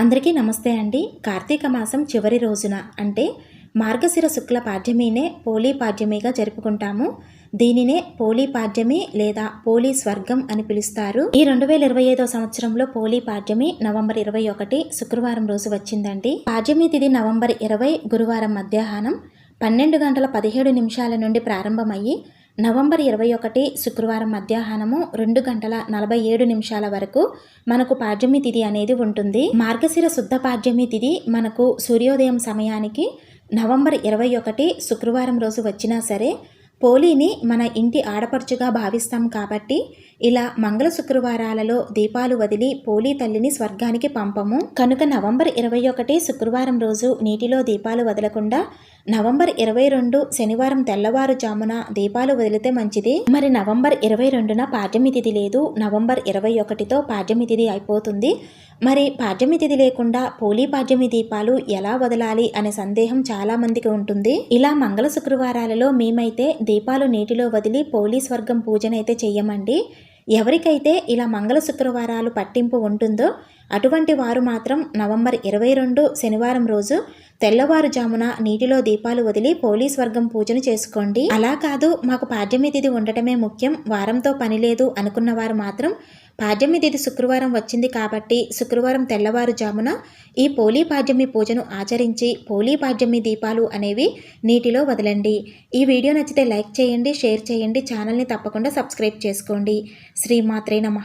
అందరికీ నమస్తే అండి. కార్తీక మాసం చివరి రోజున అంటే మార్గశిర శుక్ల పాడ్యమినే పోలీ పాడ్యమిగా జరుపుకుంటాము. దీనినే పోలీ పాడ్యమి లేదా పోలీ స్వర్గం అని పిలుస్తారు. ఈ రెండు వేల ఇరవై ఐదో సంవత్సరంలో పోలీ పాడ్యమి నవంబర్ ఇరవై ఒకటి శుక్రవారం రోజు వచ్చిందండి. పాడ్యమి తిది నవంబర్ ఇరవై గురువారం మధ్యాహ్నం పన్నెండు గంటల పదిహేడు నిమిషాల నుండి ప్రారంభమయ్యి నవంబర్ ఇరవై ఒకటి శుక్రవారం మధ్యాహ్నము రెండు గంటల నలభై ఏడు నిమిషాల వరకు మనకు పాడ్యమి తిథి అనేది ఉంటుంది. మార్గశిర శుద్ధ పాడ్యమి తిథి మనకు సూర్యోదయం సమయానికి నవంబర్ ఇరవై ఒకటి శుక్రవారం రోజు వచ్చినా సరే పోలీని మన ఇంటి ఆడపడుచుగా భావిస్తాం కాబట్టి ఇలా మంగళ శుక్రవారాలలో దీపాలు వదిలి పోలీ తల్లిని స్వర్గానికి పంపము. కనుక నవంబర్ ఇరవై ఒకటి శుక్రవారం రోజు నీటిలో దీపాలు వదలకుండా నవంబర్ ఇరవై రెండు శనివారం తెల్లవారుజామున దీపాలు వదిలితే మంచిది. మరి నవంబర్ ఇరవై రెండున పాడ్యమితిథి లేదు. నవంబర్ ఇరవై ఒకటితో పాడ్యమి తిథి అయిపోతుంది. మరి పాడ్యమి తిథి లేకుండా పోలీ పాడ్యమి దీపాలు ఎలా వదలాలి అనే సందేహం చాలా మందికి ఉంటుంది. ఇలా మంగళ శుక్రవారాలలో మేమైతే దీపాలు నీటిలో వదిలి పోలీ స్వర్గం పూజనైతే చెయ్యమండి. ఎవరికైతే ఇలా మంగళ శుక్రవారాలు పట్టింపు ఉంటుందో అటువంటి వారు మాత్రం నవంబర్ ఇరవై రెండు శనివారం రోజు తెల్లవారుజామున నీటిలో దీపాలు వదిలి పోలీస్ వర్గం పూజను చేసుకోండి. అలా కాదు మాకు పాడ్యమి తిథి ఉండటమే ముఖ్యం. వారంతో పని లేదు అనుకున్నవారు మాత్రం పాడ్యమి తిథి శుక్రవారం వచ్చింది కాబట్టి శుక్రవారం తెల్లవారుజామున ఈ పోలీ పాడ్యమి పూజను ఆచరించి పోలీ పాడ్యమి దీపాలు అనేవి నీటిలో వదలండి. ఈ వీడియో నచ్చితే లైక్ చేయండి షేర్ చేయండి ఛానల్ని తప్పకుండా సబ్స్క్రైబ్ చేసుకోండి. శ్రీమాత్రే నమ.